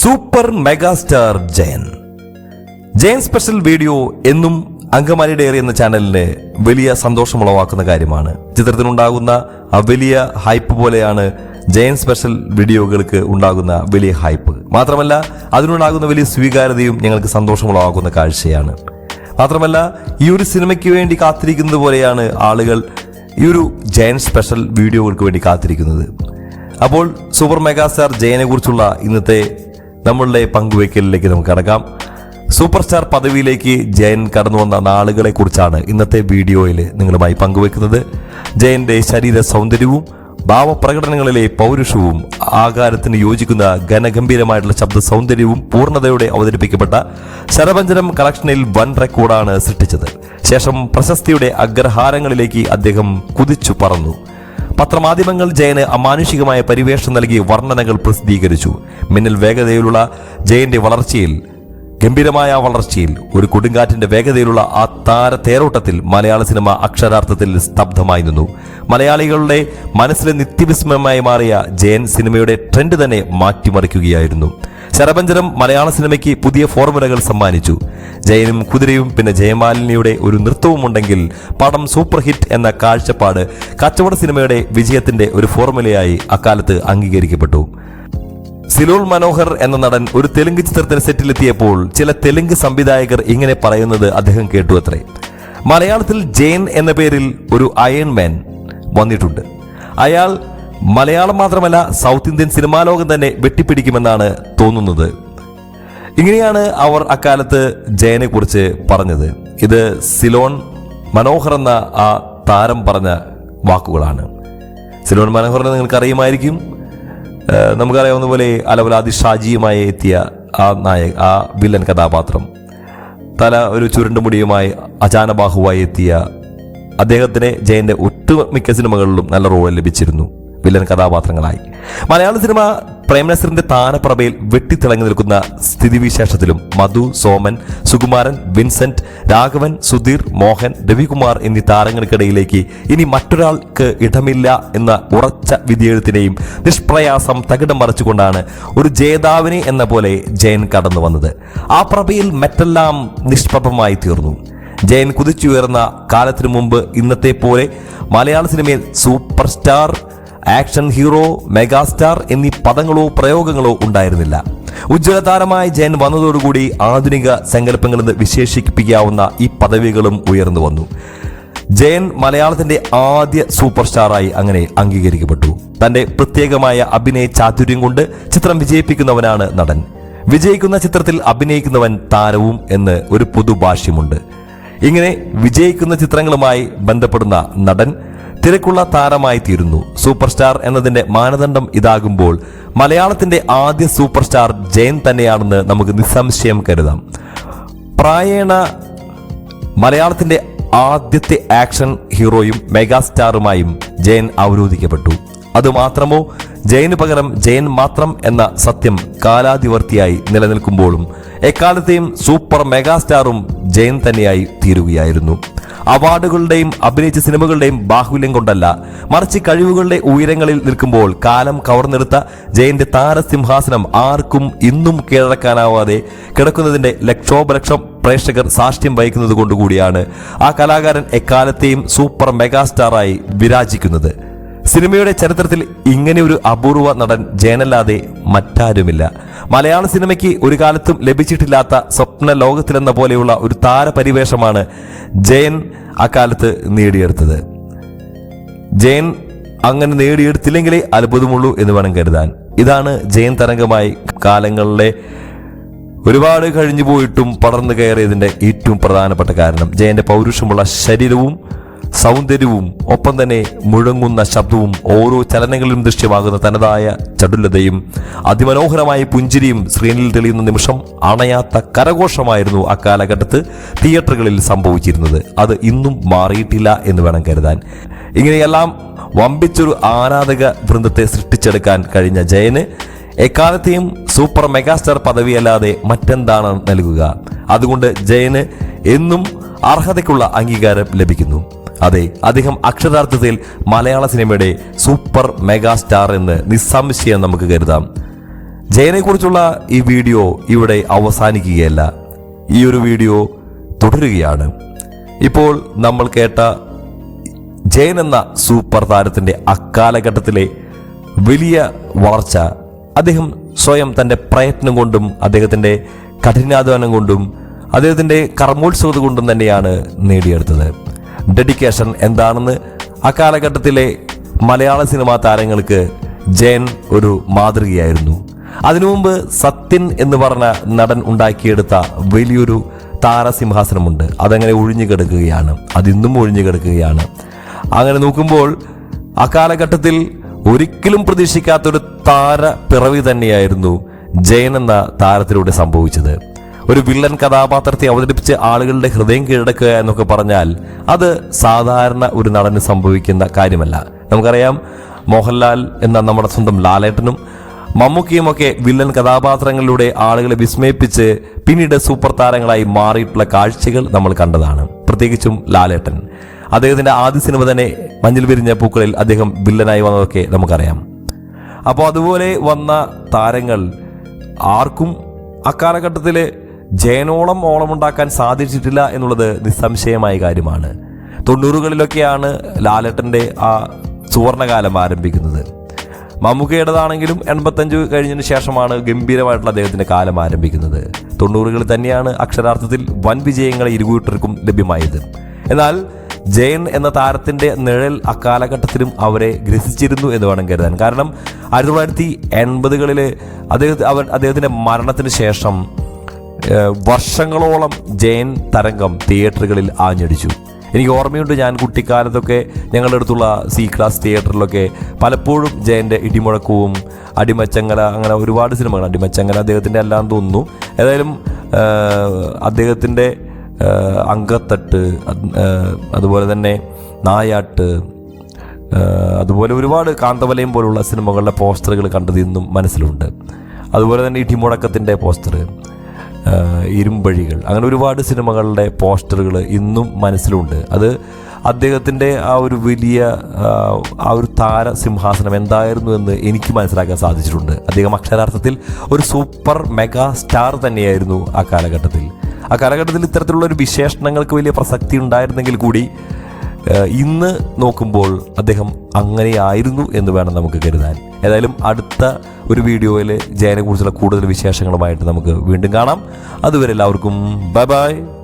Super megastar Jayan. Jayan special video എന്നും Angamaly diary എന്ന ചാനലിന് വലിയ സന്തോഷമുളവാക്കുന്ന കാര്യമാണ്. ചിത്രത്തിനുണ്ടാകുന്ന ആ വലിയ ഹൈപ്പ് പോലെയാണ് ജയൻ സ്പെഷ്യൽ വീഡിയോകൾക്ക് ഉണ്ടാകുന്ന വലിയ ഹൈപ്പ്. മാത്രമല്ല അതിനുണ്ടാകുന്ന വലിയ സ്വീകാര്യതയും ഞങ്ങൾക്ക് സന്തോഷമുളവാക്കുന്ന കാഴ്ചയാണ്. മാത്രമല്ല ഈ ഒരു സിനിമയ്ക്ക് വേണ്ടി കാത്തിരിക്കുന്നത് പോലെയാണ് ആളുകൾ ഈ ഒരു ജയൻ സ്പെഷ്യൽ വീഡിയോകൾക്ക് വേണ്ടി കാത്തിരിക്കുന്നത്. അപ്പോൾ സൂപ്പർ മെഗാസ്റ്റാർ ജയനെ കുറിച്ചുള്ള ഇന്നത്തെ നമ്മളുടെ പങ്കുവയ്ക്കലിലേക്ക് നമുക്ക് കടക്കാം. സൂപ്പർ സ്റ്റാർ പദവിയിലേക്ക് ജയൻ കടന്നു വന്ന നാളുകളെ കുറിച്ചാണ് ഇന്നത്തെ വീഡിയോയിൽ നിങ്ങളുമായി പങ്കുവെക്കുന്നത് ജയന്റെ ശരീര സൗന്ദര്യവും ഭാവപ്രകടനങ്ങളിലെ പൗരുഷവും ആകാരത്തിന് യോജിക്കുന്ന ഘനഗംഭീരമായിട്ടുള്ള ശബ്ദ സൗന്ദര്യവും പൂർണതയോടെ അവതരിപ്പിക്കപ്പെട്ട ശരഭഞ്ജനം കളക്ഷനിൽ വൻ റെക്കോർഡാണ് സൃഷ്ടിച്ചത്. ശേഷം പ്രശസ്തിയുടെ അഗ്രഹാരങ്ങളിലേക്ക് അദ്ദേഹം കുതിച്ചു പറന്നു. പത്രമാധ്യമങ്ങൾ ജയന് അമാനുഷികമായ പരിവേഷം നൽകി വർണനകൾ പ്രസിദ്ധീകരിച്ചു. മിന്നൽ വേഗതയിലുള്ള ജയന്റെ വളർച്ചയിൽ ഗംഭീരമായ വളർച്ചയിൽ ഒരു കൊടുങ്കാറ്റിന്റെ വേഗതയിലുള്ള ആ താര തേരോട്ടത്തിൽ മലയാള സിനിമ അക്ഷരാർത്ഥത്തിൽ സ്തബ്ധമായി നിന്നു. മലയാളികളുടെ മനസ്സിലെ നിത്യവിസ്മയമായി മാറിയ ജയൻ സിനിമയുടെ ട്രെൻഡ് തന്നെ മാറ്റിമറിക്കുകയായിരുന്നു. ശരഭഞ്ജനം മലയാള സിനിമയ്ക്ക് പുതിയ ഫോർമുലകൾ സമ്മാനിച്ചു. ജയനും കുതിരയും പിന്നെ ജയമാലിനിയുടെ ഒരു നൃത്തവും ഉണ്ടെങ്കിൽ പടം സൂപ്പർ ഹിറ്റ് എന്ന കാഴ്ചപ്പാട് കച്ചവട സിനിമയുടെ വിജയത്തിന്റെ ഒരു ഫോർമുലയായി അക്കാലത്ത് അംഗീകരിക്കപ്പെട്ടു. സിലോൾ മനോഹർ എന്ന നടൻ ഒരു തെലുങ്ക് ചിത്രത്തിന് സെറ്റിലെത്തിയപ്പോൾ ചില തെലുങ്ക് സംവിധായകർ ഇങ്ങനെ പറയുന്നത് അദ്ദേഹം കേട്ടു അത്രേ മലയാളത്തിൽ ജെയിൻ എന്ന പേരിൽ ഒരു അയൺ മാൻ വന്നിട്ടുണ്ട്. അയാൾ മലയാളം മാത്രമല്ല സൗത്ത് ഇന്ത്യൻ സിനിമാ ലോകം തന്നെ വെട്ടിപ്പിടിക്കുമെന്നാണ് തോന്നുന്നത്. ഇങ്ങനെയാണ് അവർ അക്കാലത്ത് ജയനെ കുറിച്ച് പറഞ്ഞത്. ഇത് സിലോൺ മനോഹർ എന്ന ആ താരം പറഞ്ഞ വാക്കുകളാണ്. സിലോൺ മനോഹറിനെ നിങ്ങൾക്ക് അറിയുമായിരിക്കും നമുക്കറിയാവുന്ന പോലെ അലവലാതി ഷാജിയുമായി എത്തിയ ആ നായക ആ വില്ലൻ കഥാപാത്രം. തല ഒരു ചുരുണ്ടുമുടിയുമായി അചാനബാഹുവായി എത്തിയ അദ്ദേഹത്തിന് ജയന്റെ ഒട്ടുമിക്ക സിനിമകളിലും നല്ല റോൾ ലഭിച്ചിരുന്നു. വില്ലൻ കഥാപാത്രങ്ങളായി. മലയാള സിനിമ പ്രേംനസറിന്റെ താനപ്രഭയിൽ വെട്ടിത്തിളങ്ങി നിൽക്കുന്ന സ്ഥിതിവിശേഷത്തിലും മധു സോമൻ സുകുമാരൻ വിൻസെന്റ് രാഘവൻ സുധീർ മോഹൻ രവികുമാർ എന്നീ താരങ്ങൾക്കിടയിലേക്ക് ഇനി മറ്റൊരാൾക്ക് ഇടമില്ല എന്ന ഉറച്ച വിധിയെഴുത്തിനെയും നിഷ്പ്രയാസം തകിടം മറിച്ചുകൊണ്ടാണ് ഒരു ജേതാവിനെ എന്ന പോലെ ജയൻ കടന്നു വന്നത്. ആ പ്രഭയിൽ മറ്റെല്ലാം നിഷ്പ്രഭമായി തീർന്നു. ജയൻ കുതിച്ചുയർന്ന കാലത്തിനു മുമ്പ് ഇന്നത്തെ പോലെ മലയാള സിനിമയിൽ super star action hero megastar എന്നീ പദങ്ങളോ പ്രയോഗങ്ങളോ ഉണ്ടായിരുന്നില്ല. ഉജ്ജ്വലതാരമായ ജയൻ വന്നതോടുകൂടി ആധുനിക സങ്കല്പങ്ങളെന്ന് വിശേഷിപ്പിക്കാവുന്ന ഈ പദവികളും ഉയർന്നു വന്നു. ജയൻ മലയാളത്തിന്റെ ആദ്യ സൂപ്പർ സ്റ്റാറായി അങ്ങനെ അംഗീകരിക്കപ്പെട്ടു. തന്റെ പ്രത്യേകമായ അഭിനയ ചാതുര്യം കൊണ്ട് ചിത്രം വിജയിപ്പിക്കുന്നവനാണ് നടൻ. വിജയിക്കുന്ന ചിത്രത്തിൽ അഭിനയിക്കുന്നവൻ താരവും എന്ന് ഒരു പൊതുഭാഷ്യമുണ്ട്. ഇങ്ങനെ വിജയിക്കുന്ന ചിത്രങ്ങളുമായി ബന്ധപ്പെടുന്ന നടൻ തിരക്കുള്ള താരമായി തീരുന്നു സൂപ്പർ സ്റ്റാർ എന്നതിന്റെ മാനദണ്ഡം ഇതാകുമ്പോൾ മലയാളത്തിന്റെ ആദ്യ സൂപ്പർ സ്റ്റാർ ജയൻ തന്നെയാണെന്ന് നമുക്ക് നിസ്സംശയം കരുതാം. പ്രായേണ മലയാളത്തിന്റെ ആദ്യത്തെ ആക്ഷൻ ഹീറോയും മെഗാസ്റ്റാറുമായും ജയൻ അവരോധിക്കപ്പെട്ടു. അതുമാത്രമോ ജയന് പകരം ജയൻ മാത്രം എന്ന സത്യം കാലാതിവർത്തിയായി നിലനിൽക്കുമ്പോഴും എക്കാലത്തെയും സൂപ്പർ മെഗാസ്റ്റാറും ജയൻ തന്നെയായി തീരുകയായിരുന്നു. അവാർഡുകളുടെയും അഭിനയിച്ച സിനിമകളുടെയും ബാഹുല്യം കൊണ്ടല്ല. മറിച്ച് കഴിവുകളുടെ ഉയരങ്ങളിൽ നിൽക്കുമ്പോൾ കാലം കവർന്നെടുത്ത ജയന്റെ താരസിംഹാസനം ആർക്കും ഇന്നും കീഴടക്കാനാവാതെ കിടക്കുന്നതിന്റെ ലക്ഷോപലക്ഷം പ്രേക്ഷകർ സാക്ഷ്യം വഹിക്കുന്നത് കൊണ്ടുകൂടിയാണ് ആ കലാകാരൻ എക്കാലത്തെയും സൂപ്പർ മെഗാസ്റ്റാറായി വിരാജിക്കുന്നത്. സിനിമയുടെ ചരിത്രത്തിൽ ഇങ്ങനെ ഒരു അപൂർവ നടൻ ജയനല്ലാതെ മറ്റാരുമില്ല. മലയാള സിനിമയ്ക്ക് ഒരു കാലത്തും ലഭിച്ചിട്ടില്ലാത്ത സ്വപ്ന ലോകത്തിലെന്ന പോലെയുള്ള ഒരു താരപരിവേഷമാണ് ജയൻ അക്കാലത്ത് നേടിയെടുത്തത്. ജയൻ അങ്ങനെ നേടിയെടുത്തില്ലെങ്കിലേ അത്ഭുതമുള്ളൂ എന്ന് വേണം കരുതാൻ. ഇതാണ് ജയൻ തരംഗമായി കാലങ്ങളിലെ ഒരുപാട് കഴിഞ്ഞു പോയിട്ടും പടർന്നു കയറിയതിന്റെ ഏറ്റവും പ്രധാനപ്പെട്ട കാരണം. ജയന്റെ പൗരുഷമുള്ള ശരീരവും സൗന്ദര്യവും ഒപ്പം തന്നെ മുഴങ്ങുന്ന ശബ്ദവും ഓരോ ചലനങ്ങളിലും ദൃശ്യമാകുന്ന തനതായ ചടുലതയും അതിമനോഹരമായ പുഞ്ചിരിയും സ്ക്രീനിൽ തെളിയുന്ന നിമിഷം അണയാത്ത കരഘോഷമായിരുന്നു അക്കാലഘട്ടത്ത് തിയേറ്ററുകളിൽ സംഭവിച്ചിരുന്നത്. അത് ഇന്നും മാറിയിട്ടില്ല എന്ന് വേണം കരുതാൻ. ഇങ്ങനെയെല്ലാം വമ്പിച്ചൊരു ആരാധക വൃന്ദത്തെ സൃഷ്ടിച്ചെടുക്കാൻ കഴിഞ്ഞ ജയന് എക്കാലത്തെയും സൂപ്പർ മെഗാസ്റ്റാർ പദവിയല്ലാതെ മറ്റെന്താണ് നൽകുക? അതുകൊണ്ട് ജയന് എന്നും അർഹതയ്ക്കുള്ള അംഗീകാരം ലഭിക്കുന്നു. അതെ അദ്ദേഹം അക്ഷരാർത്ഥത്തിൽ മലയാള സിനിമയുടെ സൂപ്പർ മെഗാ സ്റ്റാർ എന്ന് നിസ്സംശയം നമുക്ക് കരുതാം. ജയനെക്കുറിച്ചുള്ള ഈ വീഡിയോ ഇവിടെ അവസാനിക്കുകയല്ല. ഈ ഒരു വീഡിയോ തുടരുകയാണ്. ഇപ്പോൾ നമ്മൾ കേട്ട ജയൻ എന്ന സൂപ്പർ താരത്തിന്റെ അക്കാലഘട്ടത്തിലെ വലിയ വളർച്ച അദ്ദേഹം സ്വയം തന്റെ പ്രയത്നം കൊണ്ടും അദ്ദേഹത്തിന്റെ കഠിനാധ്വാനം കൊണ്ടും അദ്ദേഹത്തിന്റെ കർമ്മോത്സവത കൊണ്ടും തന്നെയാണ് നേടിയെടുത്തത്. ഡെഡിക്കേഷൻ എന്താണെന്ന് അക്കാലഘട്ടത്തിലെ മലയാള സിനിമാ താരങ്ങൾക്ക് ജയൻ ഒരു മാതൃകയായിരുന്നു. അതിനു മുമ്പ് സത്യൻ എന്ന് പറഞ്ഞ നടൻ ഉണ്ടാക്കിയെടുത്ത വലിയൊരു താരസിംഹാസനമുണ്ട്. അതങ്ങനെ ഒഴിഞ്ഞു കിടക്കുകയാണ്. അതിന്നും ഒഴിഞ്ഞു കിടക്കുകയാണ്. അങ്ങനെ നോക്കുമ്പോൾ ആ കാലഘട്ടത്തിൽ ഒരിക്കലും പ്രതീക്ഷിക്കാത്തൊരു താര പിറവി തന്നെയായിരുന്നു ജയൻ എന്ന താരത്തിലൂടെ സംഭവിച്ചത്. ഒരു വില്ലൻ കഥാപാത്രത്തെ അവതരിപ്പിച്ച് ആളുകളുടെ ഹൃദയം കീഴടക്കുക എന്നൊക്കെ പറഞ്ഞാൽ അത് സാധാരണ ഒരു നടന് സംഭവിക്കുന്ന കാര്യമല്ല. നമുക്കറിയാം മോഹൻലാൽ എന്ന നമ്മുടെ സ്വന്തം ലാലേട്ടനും മമ്മൂക്കിയും ഒക്കെ വില്ലൻ കഥാപാത്രങ്ങളിലൂടെ ആളുകളെ വിസ്മയിപ്പിച്ച് പിന്നീട് സൂപ്പർ താരങ്ങളായി മാറിയിട്ടുള്ള കാഴ്ചകൾ നമ്മൾ കണ്ടതാണ്. പ്രത്യേകിച്ചും ലാലേട്ടൻ. അദ്ദേഹത്തിന്റെ ആദ്യ സിനിമ തന്നെ മഞ്ഞിൽ വിരിഞ്ഞ പൂക്കളിൽ അദ്ദേഹം വില്ലനായി വന്നതൊക്കെ നമുക്കറിയാം. അപ്പോൾ അതുപോലെ വന്ന താരങ്ങൾ ആർക്കും അക്കാലഘട്ടത്തിൽ ജയനോളം ഓളമുണ്ടാക്കാൻ സാധിച്ചിട്ടില്ല എന്നുള്ളത് നിസ്സംശയമായ കാര്യമാണ്. തൊണ്ണൂറുകളിലൊക്കെയാണ് ലാലേട്ടന്റെ ആ സുവർണകാലം ആരംഭിക്കുന്നത്. മമ്മൂക്കയുടേതാണെങ്കിലും എൺപത്തഞ്ച് കഴിഞ്ഞതിന് ശേഷമാണ് ഗംഭീരമായിട്ടുള്ള അദ്ദേഹത്തിന്റെ കാലം ആരംഭിക്കുന്നത്. തൊണ്ണൂറുകളിൽ തന്നെയാണ് അക്ഷരാർത്ഥത്തിൽ വൻ വിജയങ്ങൾ ഇരുകൂട്ടർക്കും ലഭ്യമായത്. എന്നാൽ ജയൻ എന്ന താരത്തിന്റെ നിഴൽ അക്കാലഘട്ടത്തിലും അവരെ ഗ്രസിച്ചിരുന്നു എന്ന് വേണം കരുതാൻ. കാരണം ആയിരത്തി തൊള്ളായിരത്തി എൺപതുകളിൽ അദ്ദേഹത്തെ അവർ അദ്ദേഹത്തിന്റെ മരണത്തിന് ശേഷം വർഷങ്ങളോളം ജയൻ തരംഗം തിയേറ്ററുകളിൽ ആഞ്ഞടിച്ചു. എനിക്ക് ഓർമ്മയുണ്ട് ഞാൻ കുട്ടിക്കാലത്തൊക്കെ ഞങ്ങളുടെ അടുത്തുള്ള സി ക്ലാസ് തിയേറ്ററിലൊക്കെ പലപ്പോഴും ജയന്റെ ഇടിമുഴക്കവും അടിമച്ചങ്ങല അങ്ങനെ ഒരുപാട് സിനിമകൾ അടിമച്ചങ്ങല അദ്ദേഹത്തിന്റെ അല്ലാന്ന് തോന്നുന്നു. ഏതായാലും അദ്ദേഹത്തിന്റെ അങ്കത്തട്ട് അതുപോലെ തന്നെ നായാട്ട് അതുപോലെ ഒരുപാട് കാന്തവലയം പോലുള്ള സിനിമകളുടെ പോസ്റ്ററുകൾ കണ്ടത് ഇന്നും മനസ്സിലുണ്ട്. അതുപോലെ തന്നെ ഇടിമുഴക്കത്തിന്റെ പോസ്റ്റർ ഇരുമ്പഴികൾ. അങ്ങനെ ഒരുപാട് സിനിമകളുടെ പോസ്റ്ററുകൾ ഇന്നും മനസ്സിലുണ്ട്. അത് അദ്ദേഹത്തിന്റെ ആ ഒരു വലിയ ആ ഒരു താര സിംഹാസനം എന്തായിരുന്നു എന്ന് എനിക്ക് മനസ്സിലാക്കാൻ സാധിച്ചിട്ടുണ്ട്. അദ്ദേഹം അക്ഷരാർത്ഥത്തിൽ ഒരു സൂപ്പർ മെഗാ സ്റ്റാർ തന്നെയായിരുന്നു ആ കാലഘട്ടത്തിൽ. ആ കാലഘട്ടത്തിൽ ഇത്തരത്തിലുള്ള ഒരു വിശേഷണങ്ങൾക്ക് വലിയ പ്രസക്തി ഉണ്ടായിരുന്നെങ്കിൽ കൂടി ഇന്ന് നോക്കുമ്പോൾ അദ്ദേഹം അങ്ങനെയായിരുന്നു എന്ന് വേണം നമുക്ക് കരുതാൻ. ഏതായാലും അടുത്ത ഒരു വീഡിയോയിൽ ജയനെ കുറിച്ചുള്ള കൂടുതൽ വിശേഷങ്ങളുമായിട്ട് നമുക്ക് വീണ്ടും കാണാം. അതുവരെ എല്ലാവർക്കും ബൈ ബൈ.